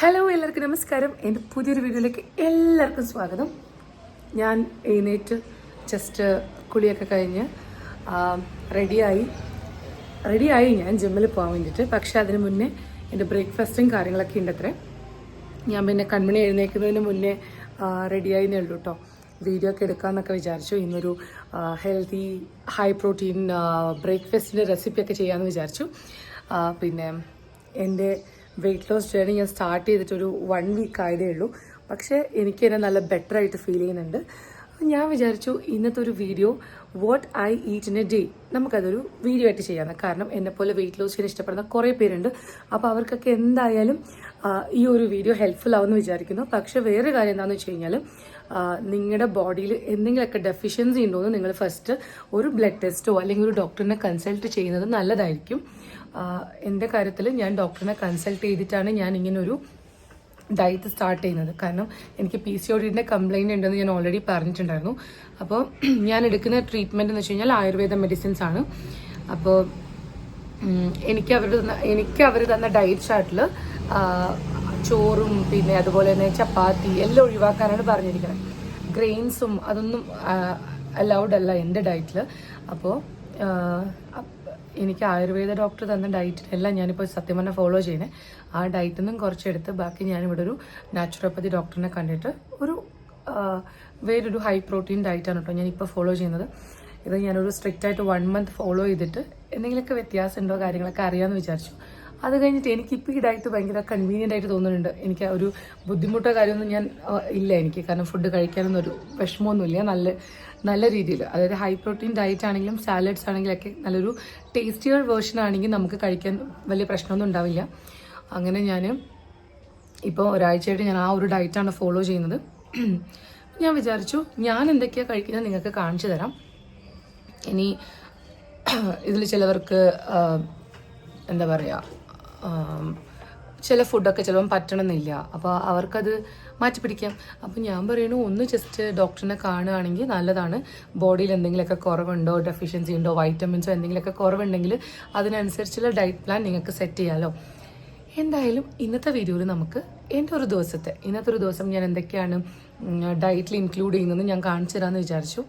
Hello എല്ലാവർക്കും നമസ്കാരം. എന്റെ പുതിയൊരു വീഡിയോയിലേക്ക് എല്ലാവർക്കും സ്വാഗതം. ഞാൻ എഴുന്നേറ്റ് ജസ്റ്റ് കുളിയൊക്കെ കഴിഞ്ഞ് റെഡിയായി റെഡിയായി ഞാൻ ജിമ്മിൽ പോകാൻ വേണ്ടിയിട്ട്. പക്ഷേ അതിന് മുന്നേ എന്റെ ബ്രേക്ക്ഫാസ്റ്റും കാര്യങ്ങളൊക്കെ ഉണ്ട് അത്രേ ഞാൻ പിന്നെ കൺമണി എഴുന്നേൽക്കുന്നതിന് മുന്നേ റെഡിയായി ഉള്ളൂ കേട്ടോ വീഡിയോ ഒക്കെ എടുക്കാമെന്നൊക്കെ വിചാരിച്ചു. ഇന്നൊരു ഹെൽത്തി ഹൈ പ്രോട്ടീൻ ബ്രേക്ക്ഫാസ്റ്റിന്റെ റെസിപ്പിയൊക്കെ ചെയ്യാമെന്ന് വിചാരിച്ചു. പിന്നെ എന്റെ വെയിറ്റ് ലോസ് ജേർണി ഞാൻ സ്റ്റാർട്ട് ചെയ്തിട്ടൊരു വൺ വീക്ക് ആയതേ ഉള്ളൂ. പക്ഷേ എനിക്ക് എന്നെ നല്ല ബെറ്റർ ആയിട്ട് ഫീൽ ചെയ്യുന്നുണ്ട്. ഞാൻ വിചാരിച്ചു ഇന്നത്തെ ഒരു video what I eat in a day നമുക്കതൊരു വീഡിയോ ആയിട്ട് ചെയ്യാമെന്ന് കാരണം എന്നെപ്പോലെ വെയിറ്റ് ലോസ് ചെയ്യാൻ ഇഷ്ടപ്പെടുന്ന കുറേ പേരുണ്ട്. അപ്പോൾ അവർക്കൊക്കെ എന്തായാലും ഈ ഒരു വീഡിയോ ഹെൽപ്ഫുൾ ആവുമെന്ന് വിചാരിക്കുന്നു. പക്ഷേ വേറെ കാര്യം എന്താണെന്ന് വെച്ച് കഴിഞ്ഞാൽ നിങ്ങളുടെ ബോഡിയിൽ എന്തെങ്കിലുമൊക്കെ ഡെഫിഷ്യൻസി ഉണ്ടോ എന്ന് നിങ്ങൾ ഫസ്റ്റ് ഒരു ബ്ലഡ് ടെസ്റ്റോ അല്ലെങ്കിൽ ഒരു ഡോക്ടറിനെ കൺസൾട്ട് ചെയ്യുന്നത് നല്ലതായിരിക്കും. എന്റെ കാര്യത്തിൽ ഞാൻ ഡോക്ടറിനെ കൺസൾട്ട് ചെയ്തിട്ടാണ് ഞാൻ ഇങ്ങനെ ഒരു ഡയറ്റ് സ്റ്റാർട്ട് ചെയ്യുന്നത്. കാരണം എനിക്ക് പി സി ഒഡിന്റെ കംപ്ലൈന്റ് ഉണ്ടെന്ന് ഞാൻ ഓൾറെഡി പറഞ്ഞിട്ടുണ്ടായിരുന്നു. അപ്പോൾ ഞാൻ എടുക്കുന്ന ട്രീറ്റ്മെന്റ് എന്ന് വെച്ച് കഴിഞ്ഞാൽ ആയുർവേദ മെഡിസിൻസ് ആണ്. അപ്പോൾ എനിക്ക് അവർ തന്ന എനിക്ക് അവർ തന്ന ഡയറ്റ് ചാർട്ടിൽ ചോറും പിന്നെ അതുപോലെ തന്നെ ചപ്പാത്തി എല്ലാം ഒഴിവാക്കാനാണ് പറഞ്ഞിരിക്കുന്നത്. ഗ്രെയിൻസും അതൊന്നും അലൗഡ് അല്ല എന്റെ ഡയറ്റിൽ അപ്പോൾ എനിക്ക് ആയുർവേദ ഡോക്ടർ തന്ന ഡയറ്റിനെല്ലാം ഞാനിപ്പോൾ സത്യം പറഞ്ഞാൽ ഫോളോ ചെയ്യണേ ആ ഡയറ്റിൽ നിന്നും കുറച്ചെടുത്ത് ബാക്കി ഞാനിവിടെ ഒരു നാച്ചുറോപ്പതി ഡോക്ടറിനെ കണ്ടിട്ട് ഒരു വേറൊരു ഹൈ പ്രോട്ടീൻ ഡയറ്റാണ് കേട്ടോ ഞാനിപ്പോൾ ഫോളോ ചെയ്യുന്നത്. ഇത് ഞാനൊരു സ്ട്രിക്റ്റ് ആയിട്ട് വൺ മന്ത് ഫോളോ ചെയ്തിട്ട് എന്തെങ്കിലുമൊക്കെ വ്യത്യാസം ഉണ്ടോ കാര്യങ്ങളൊക്കെ അറിയാമെന്ന് വിചാരിച്ചു. അത് കഴിഞ്ഞിട്ട് എനിക്കിപ്പോൾ ഈ ഡയറ്റ് ഭയങ്കര കൺവീനിയന്റ് ആയിട്ട് തോന്നുന്നുണ്ട്. എനിക്ക് ഒരു ബുദ്ധിമുട്ടോ കാര്യമൊന്നും ഞാൻ ഇല്ല എനിക്ക്. കാരണം ഫുഡ് കഴിക്കാനൊന്നും ഒരു വിഷമമൊന്നുമില്ല. നല്ല നല്ല രീതിയിൽ. അതായത് ഹൈ പ്രോട്ടീൻ ഡയറ്റ് ആണെങ്കിലും സാലഡ്സ് ആണെങ്കിലൊക്കെ നല്ലൊരു ടേസ്റ്റിയർ വേർഷൻ ആണെങ്കിൽ നമുക്ക് കഴിക്കാൻ വലിയ പ്രശ്നമൊന്നും ഉണ്ടാവില്ല. അങ്ങനെ ഞാൻ ഇപ്പോൾ ഒരാഴ്ചയായിട്ട് ഞാൻ ആ ഒരു ഡയറ്റാണ് ഫോളോ ചെയ്യുന്നത്. ഞാൻ വിചാരിച്ചു ഞാൻ എന്തൊക്കെയാണ് കഴിക്കുന്നത് നിങ്ങൾക്ക് കാണിച്ചു തരാം. ഇനി ഇതിൽ ചിലവർക്ക് എന്താ പറയുക ചില ഫുഡൊക്കെ ചിലപ്പം പറ്റണമെന്നില്ല. അപ്പോൾ അവർക്കത് മാറ്റി പിടിക്കാം അപ്പോൾ ഞാൻ പറയണു ഒന്ന് ജസ്റ്റ് ഡോക്ടറിനെ കാണുകയാണെങ്കിൽ നല്ലതാണ്. ബോഡിയിൽ എന്തെങ്കിലുമൊക്കെ കുറവുണ്ടോ? ഡെഫിഷ്യൻസി ഉണ്ടോ? വൈറ്റമിൻസോ എന്തെങ്കിലുമൊക്കെ കുറവുണ്ടെങ്കിൽ അതിനനുസരിച്ചുള്ള ഡയറ്റ് പ്ലാൻ നിങ്ങൾക്ക് സെറ്റ് ചെയ്യാമല്ലോ എന്തായാലും ഇന്നത്തെ വീഡിയോയിൽ നമുക്ക് എന്റെ ഒരു ദിവസത്തെ ഇന്നത്തെ ഒരു ദിവസം ഞാൻ എന്തൊക്കെയാണ് ഡയറ്റിൽ ഇൻക്ലൂഡ് ചെയ്യുന്നതെന്ന് ഞാൻ കാണിച്ചു തരാമെന്ന് വിചാരിച്ചു.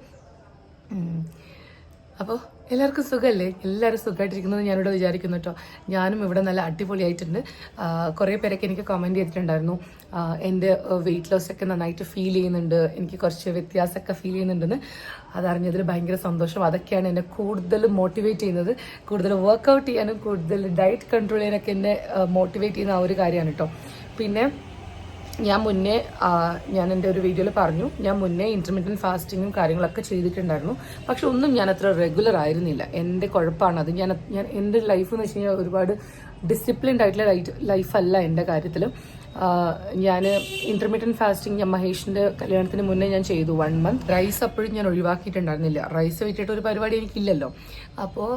അപ്പോൾ എല്ലാവർക്കും സുഖമല്ലേ എല്ലാവരും സുഖമായിട്ടിരിക്കുന്നത് ഞാനിവിടെ വിചാരിക്കുന്നു കേട്ടോ ഞാനും ഇവിടെ നല്ല അടിപൊളിയായിട്ടുണ്ട്. കുറേ പേരൊക്കെ എനിക്ക് കമന്റ് ചെയ്തിട്ടുണ്ടായിരുന്നു. എന്റെ വെയിറ്റ് ലോസ് ഒക്കെ നന്നായിട്ട് ഫീൽ ചെയ്യുന്നുണ്ട്. എനിക്ക് കുറച്ച് വ്യത്യാസമൊക്കെ ഫീൽ ചെയ്യുന്നുണ്ടെന്ന്. അതറിഞ്ഞതിൽ ഭയങ്കര സന്തോഷം. അതൊക്കെയാണ് എന്നെ കൂടുതൽ മോട്ടിവേറ്റ് ചെയ്യുന്നത്. കൂടുതൽ വർക്കൗട്ട് ചെയ്യാനും കൂടുതൽ ഡയറ്റ് കൺട്രോൾ ചെയ്യാനൊക്കെ എന്നെ മോട്ടിവേറ്റ് ചെയ്യുന്ന ആ ഒരു കാര്യമാണ് കേട്ടോ പിന്നെ ഞാൻ മുന്നേ ഞാൻ എന്റെ ഒരു വീഡിയോയിൽ പറഞ്ഞു ഞാൻ മുന്നേ ഇന്റർമീഡിയറ്റ് ഫാസ്റ്റിങ്ങും കാര്യങ്ങളൊക്കെ ചെയ്തിട്ടുണ്ടായിരുന്നു. പക്ഷെ ഒന്നും ഞാൻ അത്ര റെഗുലർ ആയിരുന്നില്ല. എന്റെ കുഴപ്പമാണ് അത്. ഞാൻ ഞാൻ എന്റെ ലൈഫ് എന്ന് വെച്ച് കഴിഞ്ഞാൽ ഒരുപാട് ഡിസിപ്ലിൻഡ് ആയിട്ടുള്ള ലൈഫ് ലൈഫല്ല എന്റെ കാര്യത്തിൽ ഞാൻ ഇന്റർമീഡിയറ്റ് ഫാസ്റ്റിംഗ് ഞാൻ മഹേഷിന്റെ കല്യാണത്തിന് മുന്നേ ഞാൻ ചെയ്തു. വൺ മന്ത് റൈസ് അപ്പോഴും ഞാൻ ഒഴിവാക്കിയിട്ടുണ്ടായിരുന്നില്ല. റൈസ് വെച്ചിട്ട് ഒരു പരിപാടി എനിക്കില്ലല്ലോ. അപ്പോൾ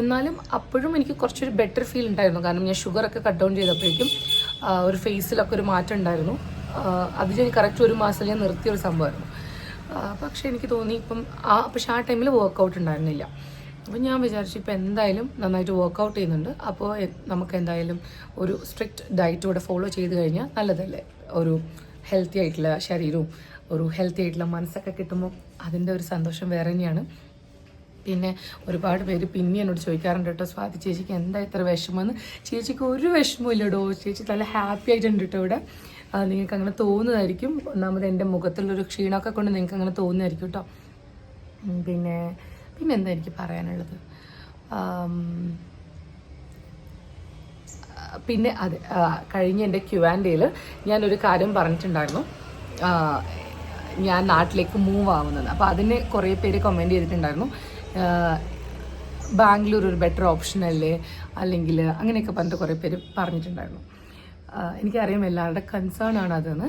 എന്നാലും അപ്പോഴും എനിക്ക് കുറച്ചൊരു ബെറ്റർ ഫീൽ ഉണ്ടായിരുന്നു. കാരണം ഞാൻ ഷുഗറൊക്കെ കട്ട് ഡൗൺ ചെയ്തപ്പോഴേക്കും ഒരു ഫേസിലൊക്കെ ഒരു മാറ്റം ഉണ്ടായിരുന്നു. ആ, അത് ഞാൻ കറക്റ്റ് ഒരു മാസം ഞാൻ നിർത്തിയ ഒരു സംഭവമായിരുന്നു. പക്ഷേ എനിക്ക് തോന്നി ഇപ്പം ആ പക്ഷെ ആ ടൈമിൽ വർക്കൗട്ട് ഉണ്ടായിരുന്നില്ല. അപ്പം ഞാൻ വിചാരിച്ചു ഇപ്പം എന്തായാലും നന്നായിട്ട് വർക്കൗട്ട് ചെയ്യുന്നുണ്ട്. അപ്പോൾ നമുക്ക് എന്തായാലും ഒരു സ്ട്രിക്റ്റ് ഡയറ്റ് കൂടെ ഫോളോ ചെയ്ത് കഴിഞ്ഞാൽ നല്ലതല്ലേ? ഒരു ഹെൽത്തി ആയിട്ടുള്ള ശരീരവും ഒരു ഹെൽത്തി ആയിട്ടുള്ള മനസ്സൊക്കെ കിട്ടുമ്പോൾ അതിന്റെ ഒരു സന്തോഷം വേറെ തന്നെയാണ്. പിന്നെ ഒരുപാട് പേര് പിന്നെ എന്നോട് ചോദിക്കാറുണ്ട് കേട്ടോ സ്വാതി ചേച്ചിക്ക് എന്താ ഇത്ര വിഷമമെന്ന് ചേച്ചിക്ക് ഒരു വിഷമവും കേട്ടോ ചേച്ചി നല്ല ഹാപ്പി ആയിട്ടുണ്ട് കേട്ടോ ഇവിടെ. നിങ്ങൾക്ക് അങ്ങനെ തോന്നുന്നതായിരിക്കും. ഒന്നാമത് എന്റെ മുഖത്തുള്ളൊരു ക്ഷീണമൊക്കെ കൊണ്ട് നിങ്ങൾക്ക് അങ്ങനെ തോന്നുന്നതായിരിക്കും കേട്ടോ. പിന്നെ പിന്നെ എന്താ എനിക്ക് പറയാനുള്ളത്? പിന്നെ അതെ കഴിഞ്ഞ എന്റെ ക്യു ആൻഡ് ഡേയിൽ ഞാനൊരു കാര്യം പറഞ്ഞിട്ടുണ്ടായിരുന്നു. ഞാൻ നാട്ടിലേക്ക് മൂവ് ആവുന്നത്. അപ്പോൾ അതിന് കുറേ പേര് കമന്റ് ചെയ്തിട്ടുണ്ടായിരുന്നു. ബാംഗ്ലൂർ ഒരു ബെറ്റർ ഓപ്ഷൻ അല്ലേ? അല്ലെങ്കിൽ അങ്ങനെയൊക്കെ പറഞ്ഞിട്ട് കുറേ പേര് പറഞ്ഞിട്ടുണ്ടായിരുന്നു. എനിക്കറിയാം എല്ലാവരുടെ കൺസേൺ ആണ് അതെന്ന്.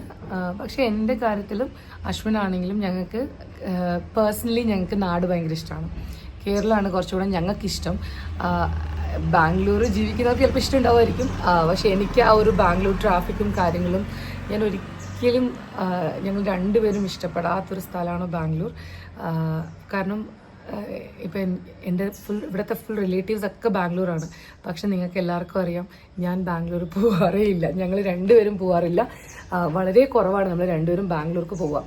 പക്ഷേ എന്റെ കാര്യത്തിലും അശ്വിനാണെങ്കിലും ഞങ്ങൾക്ക് പേഴ്സണലി ഞങ്ങൾക്ക് നാട് ഭയങ്കര ഇഷ്ടമാണ്. കേരളമാണ് കുറച്ചുകൂടെ ഞങ്ങൾക്കിഷ്ടം. ബാംഗ്ലൂർ ജീവിക്കുന്നവർക്ക് ചിലപ്പോൾ ഇഷ്ടം ഉണ്ടാവുമായിരിക്കും പക്ഷേ എനിക്ക് ആ ഒരു ബാംഗ്ലൂർ ട്രാഫിക്കും കാര്യങ്ങളും ഞാൻ ഒരിക്കലും ഞങ്ങൾ രണ്ടുപേരും ഇഷ്ടപ്പെടാത്തൊരു സ്ഥലമാണ് ബാംഗ്ലൂർ. കാരണം ഇപ്പം എന്റെ ഫുൾ ഇവിടുത്തെ ഫുൾ റിലേറ്റീവ്സ് ഒക്കെ ബാംഗ്ലൂരാണ്. പക്ഷെ നിങ്ങൾക്ക് എല്ലാവർക്കും അറിയാം ഞാൻ ബാംഗ്ലൂർ പോവാറേ ഇല്ല. ഞങ്ങൾ രണ്ടുപേരും പോവാറില്ല. വളരെ കുറവാണ് നമ്മൾ രണ്ടുപേരും ബാംഗ്ലൂർക്ക് പോവുക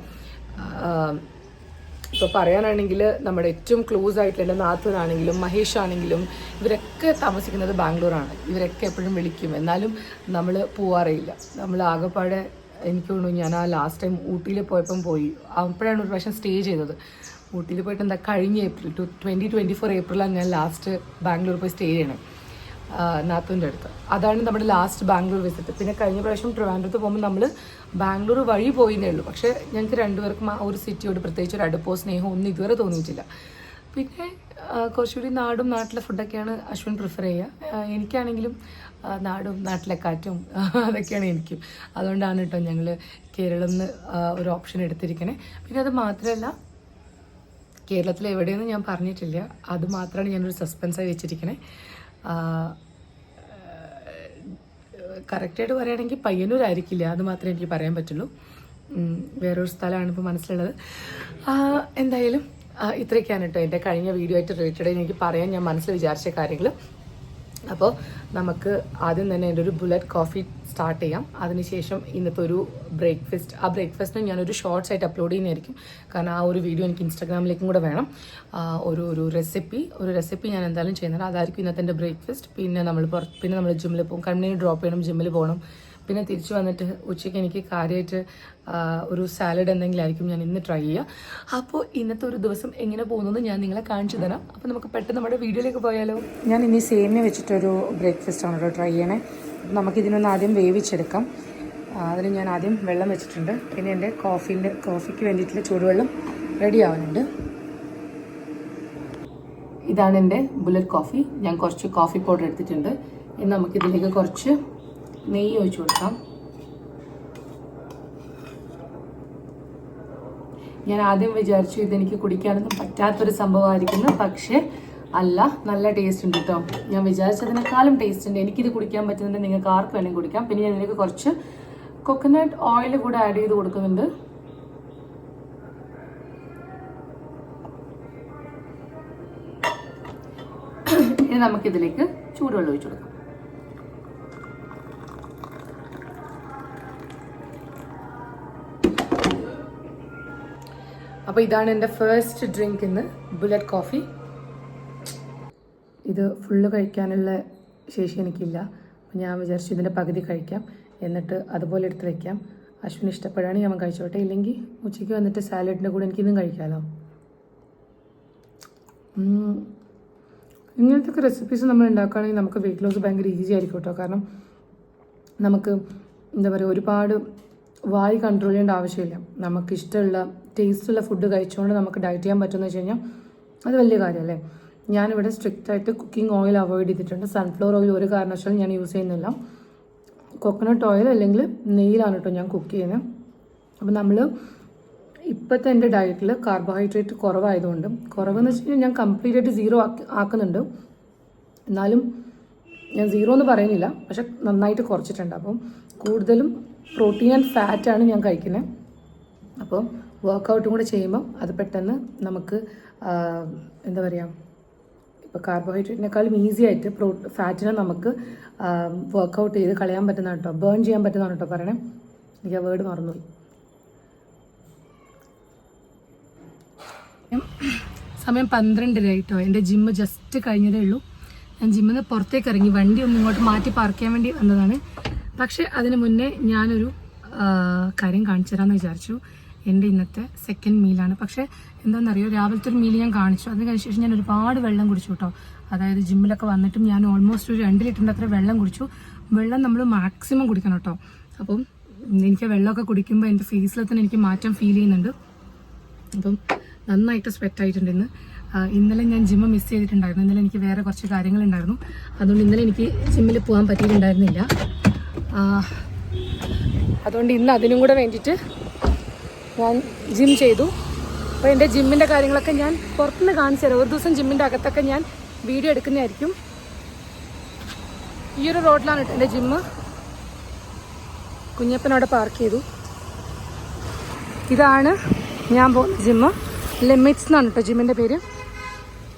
ഇപ്പോൾ പറയാനാണെങ്കിൽ നമ്മുടെ ഏറ്റവും ക്ലോസ് ആയിട്ടുള്ള എന്റെ നാഥനാണെങ്കിലും മഹേഷ് ആണെങ്കിലും ഇവരൊക്കെ താമസിക്കുന്നത് ബാംഗ്ലൂരാണ്. ഇവരൊക്കെ എപ്പോഴും വിളിക്കും. എന്നാലും നമ്മൾ പോവാറേയില്ല നമ്മൾ ആകെപ്പാടെ എനിക്ക് തോന്നുന്നു ഞാൻ ആ ലാസ്റ്റ് ടൈം ഊട്ടിയിൽ പോയപ്പം പോയി. അപ്പോഴാണ് ഒരു പ്രാവശ്യം സ്റ്റേ ചെയ്തത്. ഊട്ടിയിൽ പോയിട്ട് എന്താ കഴിഞ്ഞ April two twenty twenty four ഏപ്രിലാണ് ഞാൻ ലാസ്റ്റ് ബാംഗ്ലൂർ പോയി സ്റ്റേ ചെയ്യണേ. നാത്തൂന്റെ അടുത്ത്. അതാണ് നമ്മുടെ ലാസ്റ്റ് ബാംഗ്ലൂർ വിസിറ്റ് പിന്നെ കഴിഞ്ഞ പ്രാവശ്യം ട്രിവാൻഡ്രത്ത് പോകുമ്പോൾ നമ്മൾ ബാംഗ്ലൂർ വഴി പോയിന്നേ ഉള്ളൂ. പക്ഷേ ഞങ്ങൾക്ക് രണ്ടുപേർക്കും ആ ഒരു സിറ്റിയോട് പ്രത്യേകിച്ച് ഒരു അടുപ്പോ സ്നേഹമോ ഒന്നും ഇതുവരെ തോന്നിയിട്ടില്ല. പിന്നെ കുറച്ചുകൂടി നാടും നാട്ടിലെ ഫുഡൊക്കെയാണ് അശ്വിൻ പ്രിഫർ ചെയ്യുക എനിക്കാണെങ്കിലും നാടും നാട്ടിലെ കാറ്റും അതൊക്കെയാണ് എനിക്കും. അതുകൊണ്ടാണ് കേട്ടോ ഞങ്ങൾ കേരളം ഒരു ഓപ്ഷൻ എടുത്തിരിക്കണേ. പിന്നെ അത് മാത്രമല്ല കേരളത്തിൽ എവിടെയൊന്നും ഞാൻ പറഞ്ഞിട്ടില്ല. അത് മാത്രമാണ് ഞാനൊരു സസ്പെൻസായി വെച്ചിരിക്കണേ. കറക്റ്റായിട്ട് പറയുകയാണെങ്കിൽ പയ്യന്നൂരായിരിക്കില്ല. അത് മാത്രമേ എനിക്ക് പറയാൻ പറ്റുള്ളൂ. വേറൊരു സ്ഥലമാണ് ഇപ്പോൾ മനസ്സിലുള്ളത്. എന്തായാലും ഇത്രയൊക്കെയാണ് കേട്ടോ എന്റെ കഴിഞ്ഞ വീഡിയോ ആയിട്ട് റിലേറ്റഡ് എനിക്ക് പറയാൻ ഞാൻ മനസ്സിൽ വിചാരിച്ച കാര്യങ്ങൾ അപ്പോൾ നമുക്ക് ആദ്യം തന്നെ എന്റെ ഒരു ബുള്ളറ്റ് കോഫി സ്റ്റാർട്ട് ചെയ്യാം. അതിനുശേഷം ഇന്നത്തെ ഒരു ബ്രേക്ക്ഫാസ്റ്റ് ആ ബ്രേക്ക്ഫാസ്റ്റിന് ഞാനൊരു ഷോർട്സ് ആയിട്ട് അപ്ലോഡ് ചെയ്യുന്നതായിരിക്കും. കാരണം ആ ഒരു വീഡിയോ എനിക്ക് ഇൻസ്റ്റാഗ്രാമിലേക്കും കൂടെ വേണം. ഒരു ഒരു റെസിപ്പി ഒരു റെസിപ്പി ഞാൻ എന്തായാലും ചെയ്യുന്നത് അതായിരിക്കും ഇന്നത്തെ എന്റെ ബ്രേക്ക്ഫാസ്റ്റ് പിന്നെ നമ്മൾ പിന്നെ നമ്മൾ ജിമ്മിൽ പോകും. കണ്ണിന് ഡ്രോപ്പ് ചെയ്യണം ജിമ്മിൽ പോകണം. പിന്നെ തിരിച്ചു വന്നിട്ട് ഉച്ചയ്ക്ക് എനിക്ക് കാര്യമായിട്ട് ഒരു സാലഡ് എന്തെങ്കിലും ആയിരിക്കും ഞാൻ ഇന്ന് ട്രൈ ചെയ്യുക അപ്പോൾ ഇന്നത്തെ ഒരു ദിവസം എങ്ങനെ പോകുന്നത് ഞാൻ നിങ്ങളെ കാണിച്ചു തരാം. അപ്പോൾ നമുക്ക് പെട്ടെന്ന് നമ്മുടെ വീഡിയോയിലേക്ക് പോയാലോ? ഞാൻ ഇനി സേമിയ വെച്ചിട്ടൊരു ബ്രേക്ക്ഫാസ്റ്റ് ആണ് കേട്ടോ ട്രൈ ചെയ്യണേ. നമുക്കിതിനൊന്ന് ആദ്യം വേവിച്ചെടുക്കാം. അതിന് ഞാൻ ആദ്യം വെള്ളം വെച്ചിട്ടുണ്ട്. പിന്നെ എന്റെ കോഫീന്റെ കോഫിക്ക് വേണ്ടിയിട്ടുള്ള ചൂടുവെള്ളം റെഡി ആവുന്നുണ്ട്. ഇതാണ് എന്റെ ബുള്ളറ്റ് കോഫി ഞാൻ കുറച്ച് കോഫി പൗഡർ എടുത്തിട്ടുണ്ട്. ഇനി നമുക്കിതിലേക്ക് കുറച്ച് നെയ്യ് ഒഴിച്ചു കൊടുക്കാം. ഞാൻ ആദ്യം വിചാരിച്ചു ഇതെനിക്ക് കുടിക്കാനൊന്നും പറ്റാത്തൊരു സംഭവമായിരിക്കുന്നു. പക്ഷേ അല്ല നല്ല ടേസ്റ്റ് ഉണ്ട് കേട്ടോ ഞാൻ വിചാരിച്ചതിനേക്കാളും ടേസ്റ്റ് ഉണ്ട്. എനിക്കിത് കുടിക്കാൻ പറ്റുന്നുണ്ട്. നിങ്ങൾക്ക് ആർക്ക് വേണമെങ്കിൽ കുടിക്കാം. പിന്നെ ഞാൻ ഇതിലേക്ക് കുറച്ച് കൊക്കനട്ട് ഓയിൽ കൂടെ ആഡ് ചെയ്ത് കൊടുക്കുന്നുണ്ട്. ഇനി നമുക്കിതിലേക്ക് ചൂടുവെള്ളം ഒഴിച്ചു കൊടുക്കാം. അപ്പോൾ ഇതാണ് എന്റെ ഫസ്റ്റ് ഡ്രിങ്ക് ഇന്ന്. ബുള്ളറ്റ് കോഫി ഇത് ഫുള്ള് കഴിക്കാനുള്ള ശേഷി എനിക്കില്ല. ഞാൻ വിചാരിച്ചു ഇതിന്റെ പകുതി കഴിക്കാം. എന്നിട്ട് അതുപോലെ എടുത്ത് വയ്ക്കാം അശ്വിന് ഇഷ്ടപ്പെടുകയാണെങ്കിൽ അവൻ കഴിച്ചോട്ടെ. ഇല്ലെങ്കിൽ ഉച്ചയ്ക്ക് വന്നിട്ട് സാലഡിന്റെ കൂടെ എനിക്കിതും കഴിക്കാമല്ലോ. ഇങ്ങനത്തെ റെസിപ്പീസ് നമ്മൾ ഉണ്ടാക്കുകയാണെങ്കിൽ നമുക്ക് വെയിറ്റ് ലോസ് ഭയങ്കര ഈസി ആയിരിക്കും കേട്ടോ. കാരണം നമുക്ക് എന്താ പറയുക ഒരുപാട് വായി കൺട്രോൾ ചെയ്യേണ്ട ആവശ്യമില്ല. നമുക്ക് ഇഷ്ടമുള്ള ടേസ്റ്റുള്ള ഫുഡ് കഴിച്ചുകൊണ്ട് നമുക്ക് ഡയറ്റ് ചെയ്യാൻ പറ്റുമെന്ന് വെച്ച് കഴിഞ്ഞാൽ അത് വലിയ കാര്യമല്ലേ? ഞാനിവിടെ സ്ട്രിക്റ്റ് ആയിട്ട് കുക്കിംഗ് ഓയിൽ അവോയ്ഡ് ചെയ്തിട്ടുണ്ട്. സൺഫ്ലവർ ഓയിൽ ഒരു കാരണവശാലും ഞാൻ യൂസ് ചെയ്യുന്നില്ല. കോക്കനട്ട് ഓയിൽ അല്ലെങ്കിൽ നെയ്യിലാണ് കേട്ടോ ഞാൻ കുക്ക് ചെയ്യുന്നത് അപ്പോൾ നമ്മൾ ഇപ്പോഴത്തെ എന്റെ ഡയറ്റിൽ കാർബോഹൈഡ്രേറ്റ് കുറവായതുകൊണ്ട് കുറവെന്ന് വെച്ച് കഴിഞ്ഞാൽ ഞാൻ കംപ്ലീറ്റ് ആയിട്ട് സീറോ ആക്കി ആക്കുന്നുണ്ട്. എന്നാലും ഞാൻ സീറോ എന്ന് പറയുന്നില്ല പക്ഷെ നന്നായിട്ട് കുറച്ചിട്ടുണ്ട്. അപ്പം കൂടുതലും പ്രോട്ടീൻ ആൻഡ് ഫാറ്റാണ് ഞാൻ കഴിക്കുന്നത് അപ്പോൾ വർക്കൗട്ടും കൂടെ ചെയ്യുമ്പം അത് പെട്ടെന്ന് നമുക്ക് എന്താ പറയുക ഇപ്പോൾ കാർബോഹൈഡ്രേറ്റിനേക്കാളും ഈസി ആയിട്ട് പ്രോ ഫാറ്റിനെ നമുക്ക് വർക്കൗട്ട് ചെയ്ത് കളയാൻ പറ്റുന്ന കേട്ടോ ബേൺ ചെയ്യാൻ പറ്റുന്നതാണ് കേട്ടോ പറയണേ. എനിക്ക് ആ വേർഡ് മറന്നുപോയി. സമയം പന്ത്രണ്ടര കേട്ടോ എന്റെ ജിമ്മ് ജസ്റ്റ് കഴിഞ്ഞതേ ഉള്ളൂ. ഞാൻ ജിമ്മിൽ നിന്ന് പുറത്തേക്ക് ഇറങ്ങി വണ്ടി ഒന്ന് ഇങ്ങോട്ട് മാറ്റി പാർക്ക് ചെയ്യാൻ വേണ്ടി വന്നതാണ്. പക്ഷേ അതിന് മുന്നേ ഞാനൊരു കാര്യം കാണിച്ചു തരാമെന്ന് വിചാരിച്ചു. എന്റെ ഇന്നത്തെ സെക്കൻഡ് മീലാണ് പക്ഷെ എന്താണെന്നറിയോ? രാവിലത്തെ ഒരു മീൽ ഞാൻ കാണിച്ചു. അതിന് കഴിഞ്ഞ ശേഷം ഞാൻ ഒരുപാട് വെള്ളം കുടിച്ചു കേട്ടോ. അതായത് ജിമ്മിലൊക്കെ വന്നിട്ടും ഞാൻ ഓൾമോസ്റ്റ് ഒരു രണ്ട് ലിറ്ററിന്റെ അത്ര വെള്ളം കുടിച്ചു. വെള്ളം നമ്മൾ മാക്സിമം കുടിക്കണം കേട്ടോ. അപ്പം എനിക്ക് വെള്ളമൊക്കെ കുടിക്കുമ്പോൾ എന്റെ ഫേസിൽ തന്നെ എനിക്ക് മാറ്റം ഫീൽ ചെയ്യുന്നുണ്ട്. അപ്പം നന്നായിട്ട് സ്വെറ്റ് ആയിട്ടുണ്ട് ഇന്ന്. ഇന്നലെ ഞാൻ ജിമ്മ് മിസ് ചെയ്തിട്ടുണ്ടായിരുന്നു. ഇന്നലെ എനിക്ക് വേറെ കുറച്ച് കാര്യങ്ങളുണ്ടായിരുന്നു. അതുകൊണ്ട് ഇന്നലെ എനിക്ക് ജിമ്മിൽ പോകാൻ പറ്റിയിട്ടുണ്ടായിരുന്നില്ല. അതുകൊണ്ട് ഇന്ന് അതിനും കൂടെ വേണ്ടിയിട്ട് ഞാൻ ജിം ചെയ്തു. അപ്പോൾ എന്റെ ജിമ്മിന്റെ കാര്യങ്ങളൊക്കെ ഞാൻ പുറത്തുനിന്ന് കാണിച്ചു തരാം ഒരു ദിവസം ജിമ്മിന്റെ അകത്തൊക്കെ ഞാൻ വീഡിയോ എടുക്കുന്നതായിരിക്കും. ഈ ഒരു റോഡിലാണ് കേട്ടോ എന്റെ ജിമ്മ് കുഞ്ഞപ്പനവിടെ പാർക്ക് ചെയ്തു. ഇതാണ് ഞാൻ പോകുന്ന ജിമ്മ് ലിമിറ്റ്സ് എന്നാണ് കേട്ടോ ജിമ്മിന്റെ പേര്.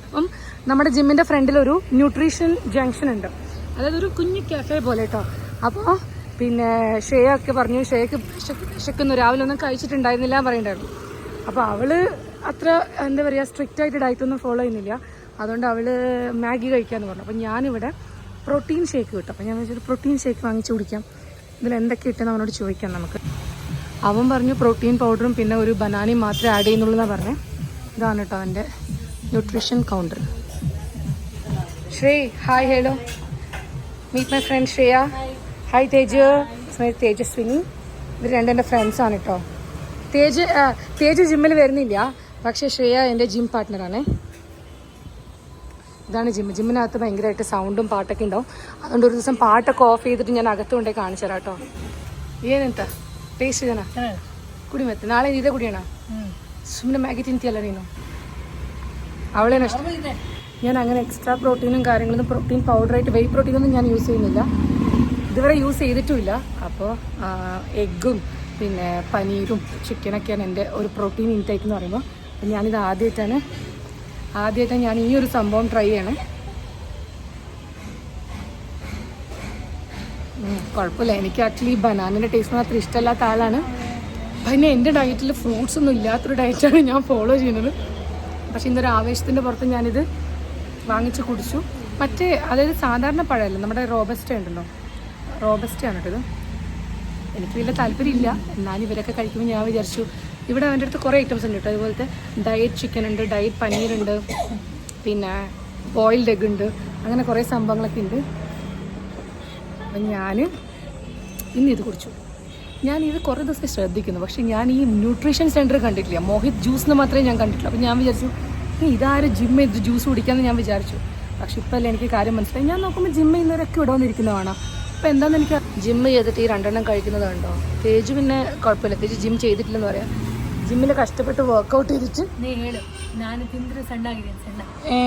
അപ്പം നമ്മുടെ ജിമ്മിന്റെ ഫ്രണ്ടിലൊരു ന്യൂട്രീഷൻ ജംഗ്ഷൻ ഉണ്ട്. അതായത് ഒരു കുഞ്ഞു കഫേ പോലെ കേട്ടോ. അപ്പോൾ പിന്നെ ഷേ ഒക്കെ പറഞ്ഞു. ഷേക്ക് വിശക്കുന്നു രാവിലെ ഒന്നും കഴിച്ചിട്ടുണ്ടായിരുന്നില്ല പറയണ്ടായിരുന്നു അപ്പോൾ അവൾ അത്ര എന്താ പറയുക സ്ട്രിക്റ്റ് ആയിട്ട് ഡയറ്റ് ഒന്നും ഫോളോ ചെയ്യുന്നില്ല. അതുകൊണ്ട് അവൾ മാഗി കഴിക്കാമെന്ന് പറഞ്ഞു. അപ്പോൾ ഞാനിവിടെ പ്രോട്ടീൻ ഷേക്ക് കിട്ടും അപ്പോൾ ഞാൻ വെച്ചൊരു പ്രോട്ടീൻ ഷേക്ക് വാങ്ങിച്ചു കുടിക്കാം. ഇതിൽ എന്തൊക്കെ ഇട്ടെന്ന് അവനോട് ചോദിക്കാം നമുക്ക്. അവൻ പറഞ്ഞു പ്രോട്ടീൻ പൗഡറും പിന്നെ ഒരു ബനാനയും മാത്രമേ ആഡ് ചെയ്യുന്നുള്ളൂ എന്നാണ് പറഞ്ഞത് ഇതാണ് കേട്ടോ അവന്റെ nutrition counter Sree hi hello meet my friend Shreya hi Tej my Tejaswini ഇവർ രണ്ടെൻ്റെ ഫ്രണ്ട്സാണ് കേട്ടോ തേജ് ആ, തേജ് ജിമ്മിൽ വരുന്നില്ല പക്ഷേ ശ്രേയ എൻ്റെ ജിം പാർട്ട്ണറാണ് ഇതാണ് ജിം ജിമ്മിനകത്ത് ഭയങ്കരമായിട്ട് സൗണ്ടും പാട്ടൊക്കെ ഉണ്ടാവും അതുകൊണ്ട് ഒരു ദിവസം പാട്ടൊക്കെ ഓഫ് ചെയ്തിട്ട് ഞാൻ അകത്ത് കൊണ്ടേ കാണിച്ചു തരാം കേട്ടോ ಏನಂತ ಟೇಸ್ಟ್ ಇದೆನಾ ಕುಡಿ ಮತ್ತೆ ನಾಳೆ ಇದೇ ಕುಡಿಯೋಣ ಸುಮ್ಮನೆ ಮ್ಯಾಗಿ ತಿಂತೀಯಲ್ಲ ನೀನು അവളേനഷ്ടം ഞാൻ അങ്ങനെ എക്സ്ട്രാ പ്രോട്ടീനും കാര്യങ്ങളൊന്നും പ്രോട്ടീൻ പൗഡറായിട്ട് വെയ് പ്രോട്ടീനൊന്നും ഞാൻ യൂസ് ചെയ്യുന്നില്ല ഇതുവരെ യൂസ് ചെയ്തിട്ടുമില്ല. അപ്പോൾ എഗ്ഗും പിന്നെ പനീരും ചിക്കനൊക്കെയാണ് എന്റെ ഒരു പ്രോട്ടീൻ ഇൻടേക്ക് എന്ന് പറയുമ്പോൾ. ഞാനിത് ആദ്യമായിട്ടാണ് ആദ്യമായിട്ടാണ് ഞാൻ ഈ ഒരു സംഭവം ട്രൈ ചെയ്യണേ. കുഴപ്പമില്ല. എനിക്ക് ആക്ച്വലി ബനാനിന്റെ ടേസ്റ്റ് മാത്രം ഇഷ്ടമല്ലാത്ത ആളാണ്. പിന്നെ എന്റെ ഡയറ്റിൽ ഫ്രൂട്ട്സ് ഒന്നും ഇല്ലാത്തൊരു ഡയറ്റാണ് ഞാൻ ഫോളോ ചെയ്യുന്നത്. പക്ഷെ ഇന്നൊരു ആവേശത്തിന്റെ പുറത്ത് ഞാനിത് വാങ്ങിച്ച് കുടിച്ചു. മറ്റേ അതായത് സാധാരണ പഴമല്ല നമ്മുടെ റോബസ്റ്റ ഉണ്ടല്ലോ. റോബസ്റ്റ ആണ് കേട്ടത് എനിക്ക് വലിയ താല്പര്യമില്ല. എന്നാലും ഇവരൊക്കെ കഴിക്കുമ്പോൾ ഞാൻ വിചാരിച്ചു ഇവിടെ അവന്റെ അടുത്ത് കുറേ ഐറ്റംസ് ഉണ്ട് കേട്ടോ. അതുപോലത്തെ ഡയറ്റ് ചിക്കൻ ഉണ്ട് ഡയറ്റ് പനീറുണ്ട് പിന്നെ ബോയിൽഡ് എഗ് ഉണ്ട് അങ്ങനെ കുറേ സംഭവങ്ങളൊക്കെ ഉണ്ട്. അപ്പം ഞാൻ ഇന്ന് ഇത് കുടിച്ചു. ഞാൻ ഇത് കുറേ ദിവസം ശ്രദ്ധിക്കുന്നു. പക്ഷേ ഞാൻ ഈ ന്യൂട്രീഷൻ സെന്റർ കണ്ടിട്ടില്ല. മോഹിത് ജ്യൂസ് എന്ന് മാത്രമേ ഞാൻ കണ്ടിട്ടുള്ളൂ. അപ്പം ഞാൻ വിചാരിച്ചു ഇതാരും ജിമ്മ് ഇത് ജ്യൂസ് കുടിക്കാമെന്ന് ഞാൻ വിചാരിച്ചു. പക്ഷെ ഇപ്പം അല്ലേ എനിക്ക് കാര്യം മനസ്സിലായി. ഞാൻ നോക്കുമ്പോൾ ജിമ്മ് നിന്നവരൊക്കെ ഇവിടെ വന്നിരിക്കുന്നതാണ്? ഇപ്പം എന്താന്ന് എനിക്ക് ജിം ചെയ്തിട്ട് ഈ രണ്ടെണ്ണം കഴിക്കുന്നത് കണ്ടോ തേജ് പിന്നെ കുഴപ്പമില്ല. തേജ് ജിം ചെയ്തിട്ടില്ലെന്ന് പറയാം. ജിമ്മിൽ കഷ്ടപ്പെട്ട് വർക്ക്ഔട്ട് ചെയ്തിട്ട് ഏ.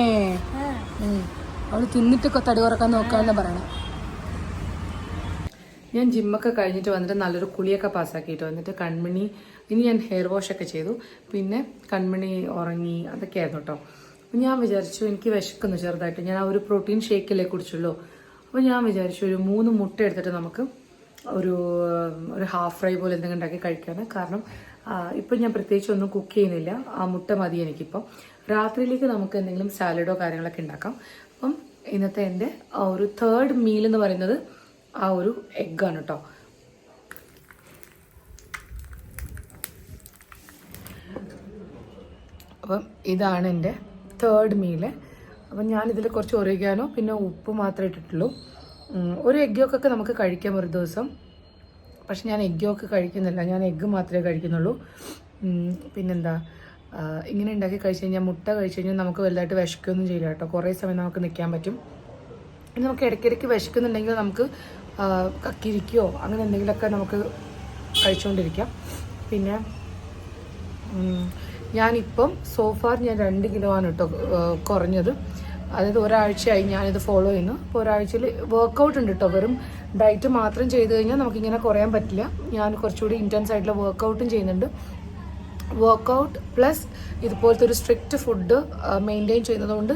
അവൾ തിന്നിട്ട് തടി കുറയ്ക്കാൻ നോക്കാന്ന് പറയണം. ഞാൻ ജിമ്മൊക്കെ കഴിഞ്ഞിട്ട് വന്നിട്ട് നല്ലൊരു കുളിയൊക്കെ പാസ്സാക്കിയിട്ട് വന്നിട്ട് കൺമണി ഇനി ഞാൻ ഹെയർ വാഷൊക്കെ ചെയ്തു. പിന്നെ കൺമണി ഉറങ്ങി അതൊക്കെ ആയിരുന്നു കേട്ടോ ഞാൻ വിചാരിച്ചു എനിക്ക് വിശക്കുന്നു ചെറുതായിട്ട്. ഞാൻ ആ ഒരു പ്രോട്ടീൻ ഷേക്കല്ലേ കുടിച്ചുള്ളൂ. അപ്പോൾ ഞാൻ വിചാരിച്ചു ഒരു മൂന്ന് മുട്ട എടുത്തിട്ട് നമുക്ക് ഒരു ഒരു ഹാഫ് ഫ്രൈ പോലെ എന്തെങ്കിലും ഉണ്ടാക്കി കഴിക്കാമെന്ന് കാരണം ഇപ്പം ഞാൻ പ്രത്യേകിച്ച് ഒന്നും കുക്ക് ചെയ്യുന്നില്ല. ആ മുട്ട മതി എനിക്കിപ്പം. രാത്രിയിലേക്ക് നമുക്ക് എന്തെങ്കിലും സാലഡോ കാര്യങ്ങളൊക്കെ ഉണ്ടാക്കാം. അപ്പം ഇന്നത്തെ എന്റെ ആ ഒരു തേർഡ് മീൽ എന്ന് പറയുന്നത് ആ ഒരു എഗ്ഗാണ് കേട്ടോ അപ്പം ഇതാണ് എന്റെ തേർഡ് മീൽ അപ്പം ഞാനിതിൽ കുറച്ച് ഒറിഗാനോ പിന്നെ ഉപ്പ് മാത്രമേ ഇട്ടിട്ടുള്ളൂ. ഒരു എഗ് യോക്കൊക്കെ നമുക്ക് കഴിക്കാം ഒരു ദിവസം. പക്ഷെ ഞാൻ എഗ് യോക്ക് കഴിക്കുന്നില്ല. ഞാൻ എഗ്ഗ് മാത്രമേ കഴിക്കുന്നുള്ളൂ. പിന്നെന്താ? ഇങ്ങനെ ഉണ്ടാക്കി കഴിച്ച് കഴിഞ്ഞാൽ മുട്ട കഴിച്ച് കഴിഞ്ഞാൽ നമുക്ക് വലുതായിട്ട് വിശക്കുകയൊന്നും ചെയ്യില്ല കേട്ടോ. കുറേ സമയം നമുക്ക് നിൽക്കാൻ പറ്റും. ഇനി നമുക്ക് ഇടയ്ക്കിടയ്ക്ക് വിശക്കുന്നുണ്ടെങ്കിൽ നമുക്ക് കക്കിരിക്കോ അങ്ങനെ എന്തെങ്കിലുമൊക്കെ നമുക്ക് കഴിച്ചുകൊണ്ടിരിക്കാം. പിന്നെ ഞാനിപ്പം സോഫാർ ഞാൻ രണ്ട് കിലോ ആണ് കേട്ടോ കുറഞ്ഞത്. അതായത് ഒരാഴ്ചയായി ഞാനിത് ഫോളോ ചെയ്യുന്നു. അപ്പോൾ ഒരാഴ്ചയിൽ വർക്കൗട്ട് ഉണ്ട് കേട്ടോ വെറും ഡയറ്റ് മാത്രം ചെയ്ത് കഴിഞ്ഞാൽ നമുക്കിങ്ങനെ കുറയാൻ പറ്റില്ല. ഞാൻ കുറച്ചുകൂടി ഇന്റൻസ് ആയിട്ടുള്ള വർക്കൗട്ടും ചെയ്യുന്നുണ്ട്. വർക്കൗട്ട് പ്ലസ് ഇതുപോലത്തെ ഒരു സ്ട്രിക്റ്റ് ഫുഡ് മെയിന്റെയിൻ ചെയ്യുന്നതുകൊണ്ട്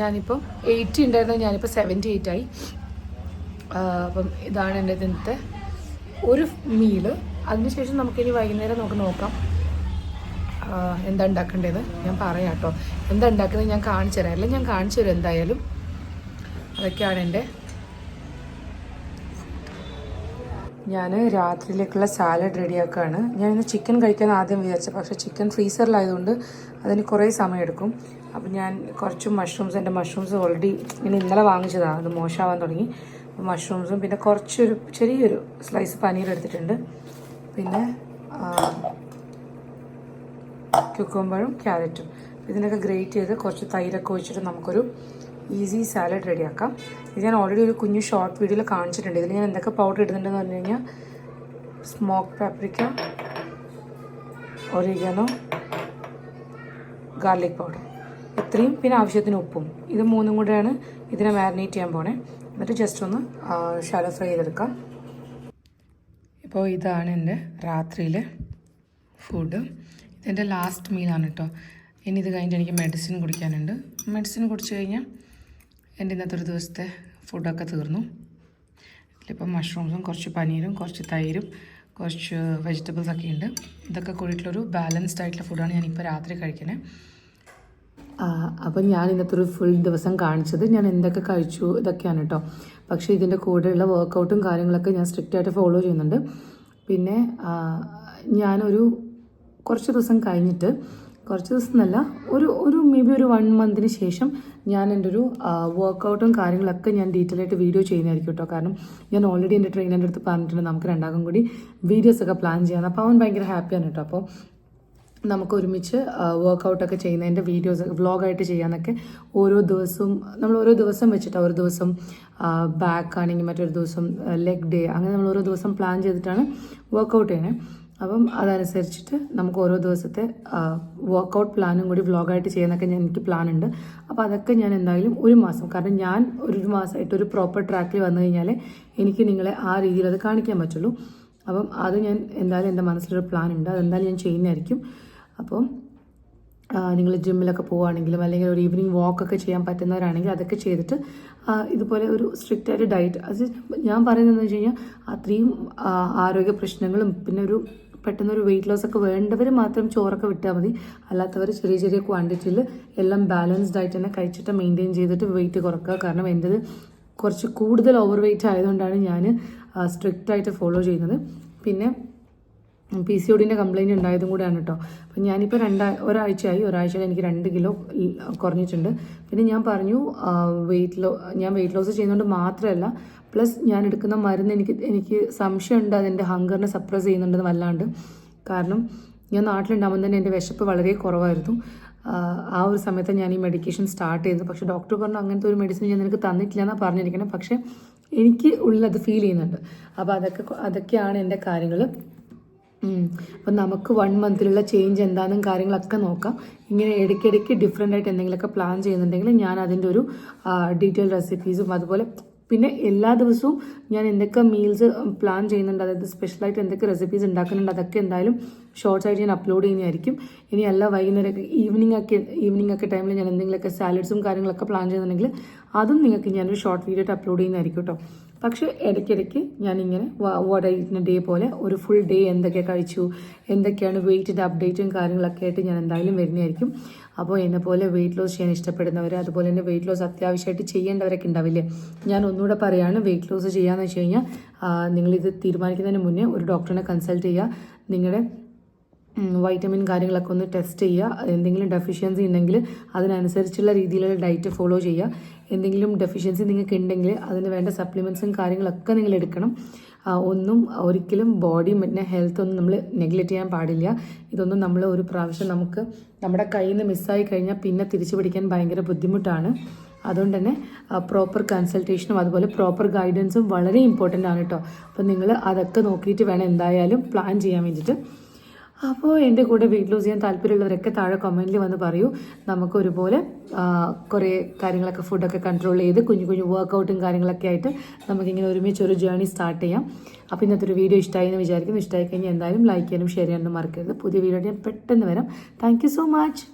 ഞാനിപ്പം എയ്റ്റി ഉണ്ടായിരുന്നത് ഞാനിപ്പോൾ സെവന്റി എയ്റ്റ് ആയി അപ്പം ഇതാണ് എന്റെ ഇന്നത്തെ ഒരു മീൽ അതിനുശേഷം നമുക്കിനി വൈകുന്നേരം നമുക്ക് നോക്കാം. എന്താ ഉണ്ടാക്കേണ്ടത്? ഞാൻ പറയാം കേട്ടോ എന്താ ഉണ്ടാക്കുന്നത് ഞാൻ കാണിച്ചു തരാം. അല്ലെങ്കിൽ ഞാൻ കാണിച്ചു തരാം എന്തായാലും. അതൊക്കെയാണ് എന്റെ ഞാൻ രാത്രിയിലേക്കുള്ള സാലഡ് റെഡിയാക്കുകയാണ് ഞാൻ ഇന്ന് ചിക്കൻ കഴിക്കാൻ ആദ്യം വിചാരിച്ചത് പക്ഷേ ചിക്കൻ ഫ്രീസറിലായതുകൊണ്ട് അതിന് കുറേ സമയമെടുക്കും. അപ്പം ഞാൻ കുറച്ച് മഷ്റൂംസ് എന്റെ മഷ്റൂംസ് ഓൾറെഡി ഇങ്ങനെ ഇന്നലെ വാങ്ങിച്ചതാണ് അത് മോശമാവാൻ തുടങ്ങി. മഷ്റൂംസും പിന്നെ കുറച്ചൊരു ചെറിയൊരു സ്ലൈസ് പനീർ എടുത്തിട്ടുണ്ട്. പിന്നെ ക്യൂക്കമ്പറും ക്യാരറ്റും ഇതിനൊക്കെ ഗ്രേറ്റ് ചെയ്ത് കുറച്ച് തൈരൊക്കെ ഒഴിച്ചിട്ട് നമുക്കൊരു ഈസി സാലഡ് റെഡിയാക്കാം ഇത് ഞാൻ ഓൾറെഡി ഒരു കുഞ്ഞു ഷോർട്ട് വീഡിയോയിൽ കാണിച്ചിട്ടുണ്ട്. ഇതിൽ ഞാൻ എന്തൊക്കെ പൗഡർ ഇടുന്നുണ്ടെന്ന് പറഞ്ഞു കഴിഞ്ഞാൽ smoke paprika oregano garlic powder ഇത്രയും പിന്നെ ആവശ്യത്തിന് ഉപ്പും. ഇത് മൂന്നും കൂടെയാണ് ഇതിനെ മാരിനേറ്റ് ചെയ്യാൻ പോണേ. എന്നിട്ട് ജസ്റ്റ് ഒന്ന് ഷാലോ ഫ്രൈ ചെയ്തെടുക്കാം. ഇപ്പോൾ ഇതാണ് എന്റെ രാത്രിയിലെ ഫുഡ് ഇതെന്റെ ലാസ്റ്റ് മീലാണ് കേട്ടോ ഇനി ഇത് കഴിഞ്ഞിട്ട് എനിക്ക് മെഡിസിൻ കുടിക്കാനുണ്ട്. മെഡിസിൻ കുടിച്ചു കഴിഞ്ഞാൽ എന്റെ ഇന്നത്തെ ഒരു ദിവസത്തെ ഫുഡൊക്കെ തീർന്നു. ഇതിലിപ്പം മഷ്റൂംസും കുറച്ച് പനീരും കുറച്ച് തൈരും കുറച്ച് വെജിറ്റബിൾസ് ഒക്കെ ഉണ്ട്. ഇതൊക്കെ കൂടിയിട്ടുള്ളൊരു ബാലൻസ്ഡ് ആയിട്ടുള്ള ഫുഡാണ് ഞാനിപ്പോൾ രാത്രി കഴിക്കുന്നത് അപ്പം ഞാൻ ഇന്നത്തെ ഒരു ഫുൾ ദിവസം കാണിച്ചത് ഞാൻ എന്തൊക്കെ കഴിച്ചു ഇതൊക്കെയാണ് കേട്ടോ പക്ഷേ ഇതിന്റെ കൂടെയുള്ള വർക്കൗട്ടും കാര്യങ്ങളൊക്കെ ഞാൻ സ്ട്രിക്റ്റ് ആയിട്ട് ഫോളോ ചെയ്യുന്നുണ്ട്. പിന്നെ ഞാനൊരു കുറച്ച് ദിവസം കഴിഞ്ഞിട്ട് കുറച്ച് ദിവസം എന്നല്ല ഒരു ഒരു മേ ബി ഒരു വൺ മന്തിന് ശേഷം ഞാൻ എന്റെ ഒരു വർക്കൗട്ടും കാര്യങ്ങളൊക്കെ ഞാൻ ഡീറ്റെയിൽ ആയിട്ട് വീഡിയോ ചെയ്യുന്നതായിരിക്കും കേട്ടോ കാരണം ഞാൻ ഓൾറെഡി എന്റെ ട്രെയിനറിന്റെ അടുത്ത് പറഞ്ഞിട്ടുണ്ട് നമുക്ക് രണ്ടാക്കും കൂടി വീഡിയോസ് ഒക്കെ പ്ലാൻ ചെയ്യാൻ അപ്പോൾ അവൻ ഭയങ്കര ഹാപ്പിയാണ് കേട്ടോ അപ്പോൾ നമുക്ക് ഒരുമിച്ച് വർക്കൗട്ടൊക്കെ ചെയ്യുന്നതിന്റെ വീഡിയോസ് വ്ളോഗായിട്ട് ചെയ്യാനൊക്കെ ഓരോ ദിവസവും നമ്മൾ ഓരോ ദിവസം വെച്ചിട്ട്. ഒരു ദിവസം ബാക്ക് ആണെങ്കിൽ മറ്റൊരു ദിവസം ലെഗ് ഡേ അങ്ങനെ നമ്മൾ ഓരോ ദിവസം പ്ലാൻ ചെയ്തിട്ടാണ് വർക്കൗട്ട് ചെയ്യണേ അപ്പം അതനുസരിച്ചിട്ട് നമുക്ക് ഓരോ ദിവസത്തെ വർക്കൗട്ട് പ്ലാനും കൂടി വ്ളോഗായിട്ട് ചെയ്യാനൊക്കെ ഞാൻ എനിക്ക് പ്ലാൻ ഉണ്ട്. അപ്പോൾ അതൊക്കെ ഞാൻ എന്തായാലും ഒരു മാസം കാരണം ഞാൻ ഒരു മാസമായിട്ട് ഒരു പ്രോപ്പർ ട്രാക്കിൽ വന്നു കഴിഞ്ഞാൽ എനിക്ക് നിങ്ങളെ ആ രീതിയിൽ അത് കാണിക്കാൻ പറ്റുള്ളൂ. അപ്പം അത് ഞാൻ എന്തായാലും എന്റെ മനസ്സിലൊരു പ്ലാൻ ഉണ്ട്. അതെന്തായാലും ഞാൻ ചെയ്യുന്നതായിരിക്കും. അപ്പം നിങ്ങൾ ജിമ്മിലൊക്കെ പോവുകയാണെങ്കിലും അല്ലെങ്കിൽ ഒരു ഈവനിങ് വാക്കൊക്കെ ചെയ്യാൻ പറ്റുന്നവരാണെങ്കിൽ അതൊക്കെ ചെയ്തിട്ട് ഇതുപോലെ ഒരു സ്ട്രിക്റ്റ് ആയിട്ട് ഡയറ്റ് അത് ഞാൻ പറയുന്നതെന്ന് വെച്ച് കഴിഞ്ഞാൽ അത്രയും ആരോഗ്യ പ്രശ്നങ്ങളും പിന്നെ ഒരു പെട്ടെന്നൊരു വെയിറ്റ് ലോസ് ഒക്കെ വേണ്ടവർ മാത്രം ചോറൊക്കെ വിട്ടാൽ മതി. അല്ലാത്തവർ ചെറിയ ചെറിയ ക്വാണ്ടിറ്റിയിൽ എല്ലാം ബാലൻസ്ഡ് ആയിട്ട് തന്നെ കഴിച്ചിട്ട് മെയിന്റെയിൻ ചെയ്തിട്ട് വെയിറ്റ് കുറക്കുക. കാരണം എന്റെത് കുറച്ച് കൂടുതൽ ഓവർ വെയിറ്റ് ആയതുകൊണ്ടാണ് ഞാൻ സ്ട്രിക്റ്റ് ആയിട്ട് ഫോളോ ചെയ്യുന്നത്. പിന്നെ പി സി ഒടിന്റെ കംപ്ലയിന്റ് ഉണ്ടായതും കൂടെയാണ് കേട്ടോ അപ്പം ഞാനിപ്പോൾ രണ്ടാ ഒരാഴ്ചയായി ഒരാഴ്ചയിൽ എനിക്ക് രണ്ട് കിലോ കുറഞ്ഞിട്ടുണ്ട്. പിന്നെ ഞാൻ പറഞ്ഞു വെയിറ്റ് ലോ ഞാൻ വെയിറ്റ് ലോസ് ചെയ്യുന്നതുകൊണ്ട് മാത്രമല്ല പ്ലസ് ഞാൻ എടുക്കുന്ന മരുന്ന് എനിക്ക് എനിക്ക് സംശയമുണ്ട് അതെന്റെ ഹങ്കറിനെ സപ്രസ് ചെയ്യുന്നുണ്ടെന്ന് വല്ലാണ്ട്. കാരണം ഞാൻ നാട്ടിലുണ്ടാകുമ്പോൾ തന്നെ എന്റെ വിശപ്പ് വളരെ കുറവായിരുന്നു. ആ ഒരു സമയത്ത് ഞാൻ ഈ മെഡിക്കേഷൻ സ്റ്റാർട്ട് ചെയ്തു പക്ഷേ ഡോക്ടർ പറഞ്ഞു അങ്ങനത്തെ ഒരു മെഡിസിൻ ഞാൻ നിനക്ക് തന്നിട്ടില്ല എന്നാണ് പറഞ്ഞിരിക്കണം. പക്ഷേ എനിക്ക് ഉള്ളത് ഫീൽ ചെയ്യുന്നുണ്ട്. അപ്പോൾ അതൊക്കെ അതൊക്കെയാണ് എന്റെ കാര്യങ്ങൾ അപ്പം നമുക്ക് വൺ മന്തിലുള്ള ചേഞ്ച് എന്താണെന്നും കാര്യങ്ങളൊക്കെ നോക്കാം. ഇങ്ങനെ ഇടയ്ക്കിടയ്ക്ക് ഡിഫറെന്റ് ആയിട്ട് എന്തെങ്കിലുമൊക്കെ പ്ലാൻ ചെയ്യുന്നുണ്ടെങ്കിൽ ഞാൻ അതിന്റെ ഒരു ഡീറ്റെയിൽ റെസിപ്പീസും അതുപോലെ പിന്നെ എല്ലാ ദിവസവും ഞാൻ എന്തൊക്കെ മീൽസ് പ്ലാൻ ചെയ്യുന്നുണ്ട്. അതായത് സ്പെഷ്യലായിട്ട് എന്തൊക്കെ റെസിപ്പീസ് ഉണ്ടാക്കുന്നുണ്ട്. അതൊക്കെ എന്തായാലും ഷോർട്സ് ആയിട്ട് ഞാൻ അപ്ലോഡ് ചെയ്യുന്നതായിരിക്കും. ഇനി അല്ല വൈകുന്നേരമൊക്കെ ഈവനിങ് ഒക്കെ ഈവനിങ് ഒക്കെ ടൈമിൽ ഞാൻ എന്തെങ്കിലുമൊക്കെ സാലഡ്സും കാര്യങ്ങളൊക്കെ പ്ലാൻ ചെയ്യുന്നുണ്ടെങ്കിൽ അതും നിങ്ങൾക്ക് ഞാനൊരു ഷോർട്ട് വീഡിയോ ആയിട്ട് അപ്ലോഡ് ചെയ്യുന്നതായിരിക്കും കേട്ടോ. പക്ഷേ ഇടയ്ക്കിടയ്ക്ക് ഞാനിങ്ങനെ വാട്ട് ഐറ്റിന് ഡേ പോലെ ഒരു ഫുൾ ഡേ എന്തൊക്കെ കഴിച്ചു എന്തൊക്കെയാണ് വെയിറ്റിന്റെ അപ്ഡേറ്റും കാര്യങ്ങളൊക്കെ ആയിട്ട് ഞാൻ എന്തായാലും വരുന്നതായിരിക്കും. അപ്പോൾ എന്നെ പോലെ വെയിറ്റ് ലോസ് ചെയ്യാൻ ഇഷ്ടപ്പെടുന്നവർ അതുപോലെ തന്നെ വെയിറ്റ് ലോസ് അത്യാവശ്യമായിട്ട് ചെയ്യേണ്ടവരൊക്കെ ഉണ്ടാവില്ലേ? ഞാൻ ഒന്നുകൂടെ പറയുകയാണ് വെയിറ്റ് ലോസ് ചെയ്യാന്ന് വെച്ച് കഴിഞ്ഞാൽ നിങ്ങളിത് തീരുമാനിക്കുന്നതിന് മുന്നേ ഒരു ഡോക്ടറിനെ കൺസൾട്ട് ചെയ്യുക. നിങ്ങളുടെ വൈറ്റമിൻ കാര്യങ്ങളൊക്കെ ഒന്ന് ടെസ്റ്റ് ചെയ്യുക. എന്തെങ്കിലും ഡെഫിഷ്യൻസി ഉണ്ടെങ്കിൽ അതിനനുസരിച്ചുള്ള രീതിയിലുള്ള ഡയറ്റ് ഫോളോ ചെയ്യുക. എന്തെങ്കിലും ഡെഫിഷ്യൻസി നിങ്ങൾക്ക് ഉണ്ടെങ്കിൽ അതിന് വേണ്ട സപ്ലിമെൻസും കാര്യങ്ങളൊക്കെ നിങ്ങൾ എടുക്കണം. ഒന്നും ഒരിക്കലും ബോഡി പിന്നെ ഹെൽത്ത് ഒന്നും നമ്മൾ നെഗ്ലക്റ്റ് ചെയ്യാൻ പാടില്ല. ഇതൊന്നും നമ്മൾ ഒരു പ്രാവശ്യം നമുക്ക് നമ്മുടെ കയ്യിൽ നിന്ന് മിസ്സായി കഴിഞ്ഞാൽ പിന്നെ തിരിച്ചു പിടിക്കാൻ ഭയങ്കര ബുദ്ധിമുട്ടാണ്. അതുകൊണ്ട് തന്നെ പ്രോപ്പർ കൺസൾട്ടേഷനും അതുപോലെ പ്രോപ്പർ ഗൈഡൻസും വളരെ ഇമ്പോർട്ടന്റ് ആണ് കേട്ടോ അപ്പോൾ നിങ്ങൾ അതൊക്കെ നോക്കിയിട്ട് വേണം എന്തായാലും പ്ലാൻ ചെയ്യാൻ വേണ്ടിയിട്ട്. അപ്പോൾ എന്റെ കൂടെ വെയിറ്റ് ലോസ് ചെയ്യാൻ താല്പര്യമുള്ളവരൊക്കെ താഴെ കമന്റിൽ വന്ന് പറയൂ. നമുക്ക് ഒരുപോലെ കുറേ കാര്യങ്ങളൊക്കെ ഫുഡൊക്കെ കൺട്രോൾ ചെയ്ത് കുഞ്ഞു കുഞ്ഞു വർക്കൗട്ടും കാര്യങ്ങളൊക്കെ ആയിട്ട് നമുക്കിങ്ങനെ ഒരുമിച്ച് ഒരു ജേർണി സ്റ്റാർട്ട് ചെയ്യാം. അപ്പോൾ ഇന്നത്തെ ഒരു വീഡിയോ ഇഷ്ടമായി എന്ന് വിചാരിക്കുന്നു. ഇഷ്ടമായി കഴിഞ്ഞാൽ എന്തായാലും ലൈക്ക് ചെയ്യാനും ഷെയർ ചെയ്യാനും മറക്കരുത്. പുതിയ വീഡിയോ ഞാൻ പെട്ടെന്ന് വരാം. Thank so much